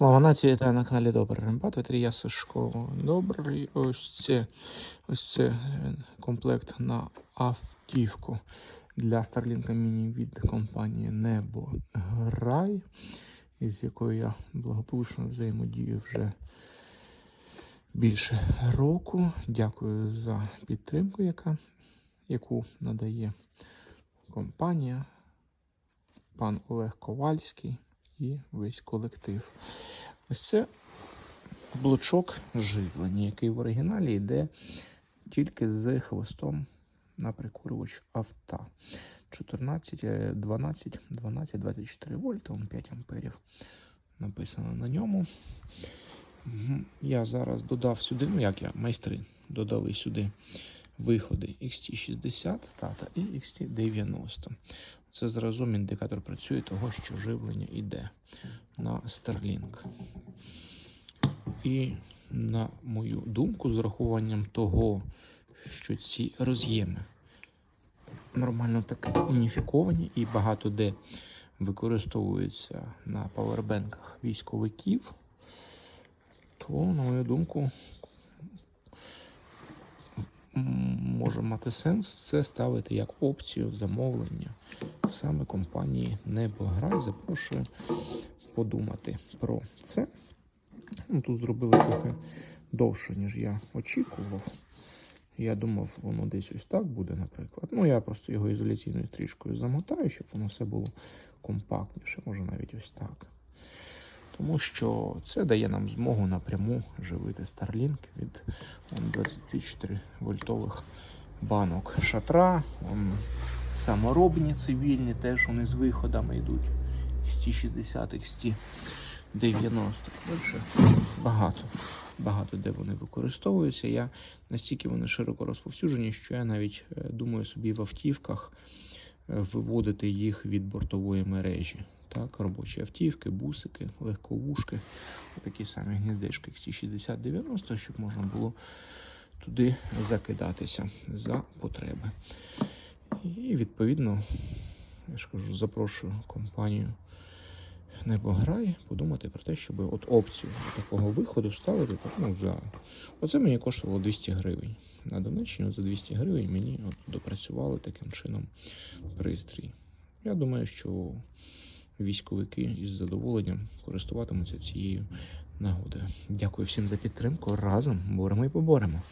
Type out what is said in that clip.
Слава нації, вітаю на каналі Добрий Рембат, Вітрія Сашко. Добрий. Ось це, ось це е, комплект на автівку для Starlink Mini від компанії Небо Грай, із якою я благополучно взаємодію вже більше року. Дякую за підтримку, яка, яку надає компанія, пан Олег Ковальський і весь колектив. Ось це блочок живлення, який в оригіналі йде тільки з хвостом на прикурювач авто. 14, е, 12, 12, 24 вольта, 5 амперів написано на ньому. Я зараз додав сюди, ну як я, майстри додали сюди виходи XT60 тата і XT90. Це зразу індикатор працює того, що живлення йде на Starlink. І на мою думку, з урахуванням того, що ці роз'єми нормально так уніфіковані і багато де використовуються на павербенках військовиків, то, на мою думку, може мати сенс це ставити як опцію замовлення саме компанії Небограй. Запрошую подумати про це. Ну, тут зробили трохи довше, ніж я очікував. Я думав, воно десь ось так буде, наприклад. Ну, я просто його ізоляційною стрічкою замотаю, щоб воно все було компактніше, може навіть ось так. Тому що це дає нам змогу напряму живити Starlink від он, 24 вольтових банок шатра. Он, саморобні цивільні, теж вони з виходами йдуть. З 60 з 90 Більше багато. Багато де вони використовуються. Я настільки вони широко розповсюджені, що я навіть е, думаю собі в автівках е, виводити їх від бортової мережі. Так, робочі автівки, бусики, легковушки, такі самі гніздечки XT6090, щоб можна було туди закидатися за потреби. І відповідно, я ж кажу, запрошую компанію Небограй подумати про те, щоб от опцію такого виходу ставити. Так, ну, за... Оце мені коштувало 200 гривень. На Донеччині за 200 гривень мені от допрацювали таким чином пристрій. Я думаю, що військовики із задоволенням користуватимуться цією нагодою. Дякую всім за підтримку. Разом боремо і поборемо.